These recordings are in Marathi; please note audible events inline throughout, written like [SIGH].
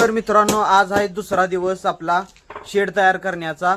तर मित्रांनो आज आहे दुसरा दिवस आपला शेड तयार करण्याचा.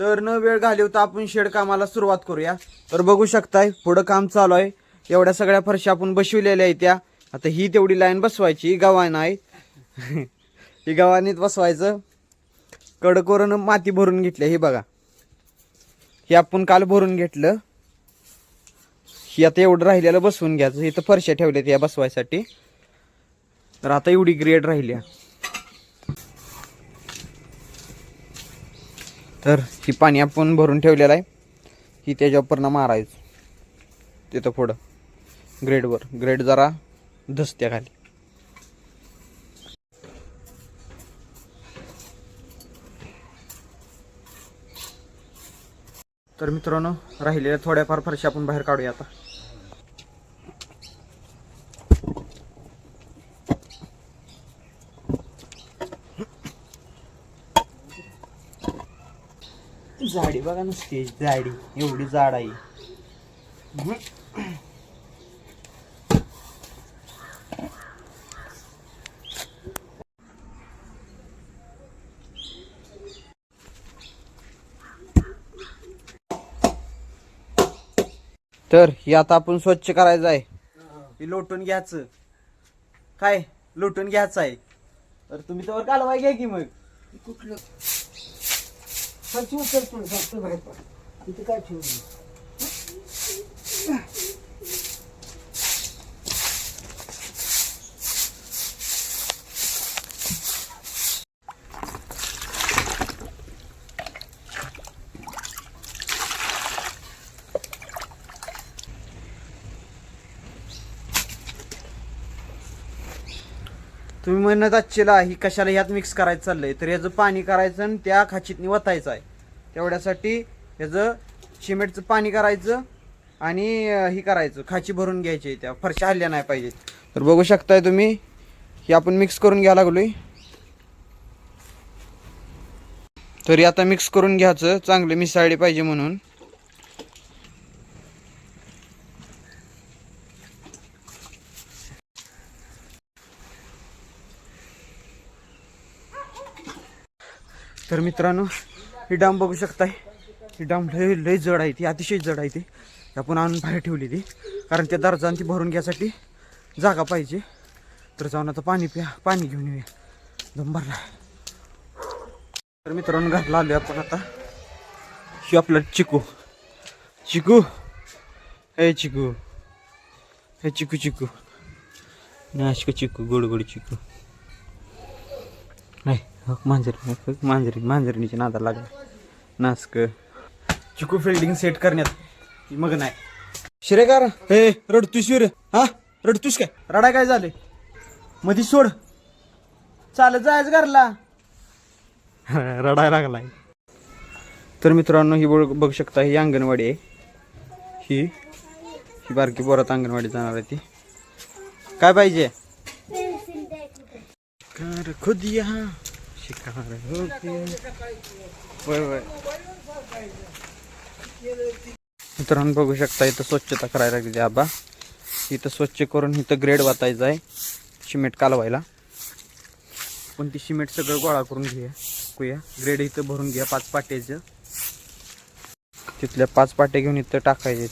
तर न वेळ घालवता आपण शेड कामाला सुरुवात करूया. तर बघू शकताय पुढं काम चालू आहे. एवढ्या सगळ्या फरशा आपण बसविलेल्या आहेत त्या. आता ही तेवढी लाईन बसवायची ही गव्हाण आहे [LAUGHS] ही गव्हाणीत बसवायचं. कडकोरनं माती भरून घेतली हे बघा. हे आपण काल भरून घेतलं. ही आता एवढं राहिलेलं बसवून घ्यायचं. इथं फरशा ठेवल्यात या बसवायसाठी. तर आता एवढी ग्रेड राहिली तर ही पाणी आपण भरून ठेवलेलं आहे. ही त्याच्यावर पूर्ण मारायचं तिथं पुढं. ग्रेडवर. ग्रेड जरा धसत्या खाली. तर मित्रांनो राहिलेल्या थोड्याफार फरशी आपण बाहेर काढूया आता. झाडी बघा नुसती जाडी एवढी जाड आहे. तर ही आता आपण स्वच्छ करायचं आहे. ही लोटून घ्यायचं. काय? लोटून घ्यायचं आहे. तर तुम्ही तर कालवाय घ्या की मग. कुठलं? चल चल चल जास्त बाहेर पड. तिथे काय ठेवू तुम्ही म्हणत आजचीला ही कशाला ह्यात मिक्स करायचं चाललंय? तर याचं पाणी करायचं आणि त्या खाचीतनी वतायचं आहे. तेवढ्यासाठी याचं सिमेंटचं पाणी करायचं आणि ही करायचं. खाची भरून घ्यायची त्या. फरशा हल्ल्या नाही पाहिजेत. तर बघू शकताय तुम्ही ही आपण मिक्स करून घ्यायला लागलोय. तरी आता मिक्स करून घ्यायचं. चांगलं मिसाळले पाहिजे म्हणून. तर मित्रांनो ही डाम बघू शकताय. ही डाम लय लय जड आहे ती अतिशय जड आहे ती. आपण आणून बाहेर ठेवली ती कारण त्या दर्जान ती भरून घ्यायसाठी जागा पाहिजे. तर जाऊन आता पाणी प्या पाणी घेऊन येऊया. दम भरला तर मित्रांनो घातला आलोय आपण आता. ही आपलं चिकू. चिकू. हे चिकू. हे चिकू चिकू. नाशिक चिकू गोड गोड चिकू. मांजरी मांजरी मांजरीच्या नादा लागला. नासक. चिकू फिल्डिंग सेट करण्यात मग नाही. शिरेकार हे रडतुस शिर हा रडतुस काय? रडाय काय झाले मधी सोड. चालत जायचं घरला. [LAUGHS] रडाय लागलाय. तर मित्रांनो ही बघ बघू शकता ही अंगणवाडी आहे. ही ही बारकी पोरात अंगणवाडी जाणार आहे ती. काय पाहिजे? कर खुद यहाँ. शिकार हो होय होय मित्रांनो बघू शकता इथं स्वच्छता करायला लागली आबा. इथं स्वच्छ करून इथं ग्रेड वाचायचं आहे सिमेंट कालवायला. पण ती सिमेंट सगळं गोळा करून घेऊया कुया. ग्रेड इथं भरून घ्या पाच पाट्याचं. तिथल्या पाच पाट्या घेऊन इथं टाकायचे.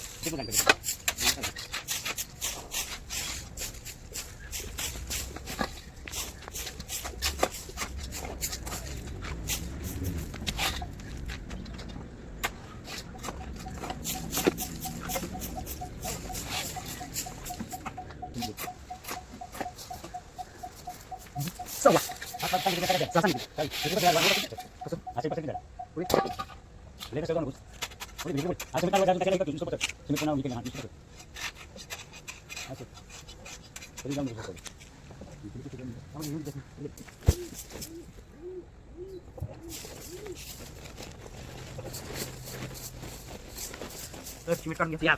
तर सिमेंट काढून घेतली आत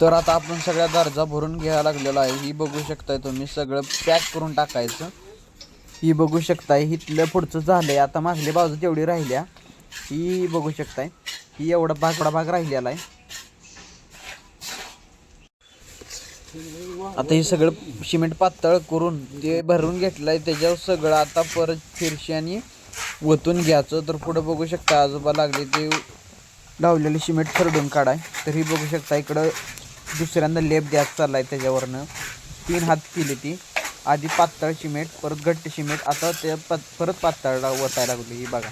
तर आता आपण सगळ्या दर्जा भरून घ्यायला लागलेलो आहे. ही बघू शकताय तुम्ही सगळं पॅक करून टाकायचं. ही बघू शकताय हिथलं पुढचं झालंय. आता मागली बाजू तेवढी राहिल्या. ही बघू शकताय. ही एवढा भाग एवढा भाग राहिलेला आहे आता हे सगळं सिमेंट पातळ करून ते भरून घेतलंय. त्याच्यावर सगळं आता परत फिरशी आणि ओतून घ्यायचं. तर पुढं बघू शकता आजोबा लागले ते लावलेलं सिमेंट खरडून काढाय. तर ही बघू शकता इकडं दुसऱ्यांदा लेप द्यायचा चाललाय त्याच्यावरनं. तीन हात केली ती. आधी पातळ शिमेंट परत घट्ट शिमेंट. आता ते परत पातळ ओतायला लागली ही बघा.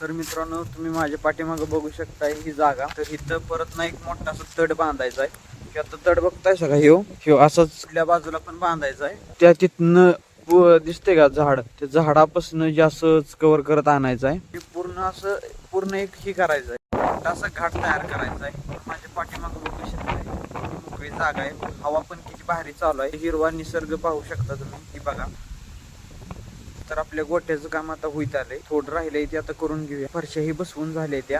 तर मित्रांनो तुम्ही माझ्या पाठीमागं बघू शकताय ही जागा. तर इथं परत ना एक मोठा असं तड बांधायचा आहे. आता तड बघताय सगळा ह्यो. ह्यो असंच कुठल्या बाजूला पण बांधायचा आहे. त्या तिथनं दिसते का झाड? त्या झाडापासून जे असंच कव्हर करत आणायचं आहे. पूर्ण असं पूर्ण एक ही करायचं आहे. असं असा घाट तयार करायचा आहे. माझ्या पाठीमागं बघू शकताय मोकळी जागा आहे. हवा पण किती भारी चालू आहे. हिरवा निसर्ग पाहू शकता तुम्ही. ही बघा. तर आपल्या गोट्याचं काम आता होईत आलंय. थोडं राहिलंय ते आता करून घेऊया. फरशाही बसवून झाले त्या.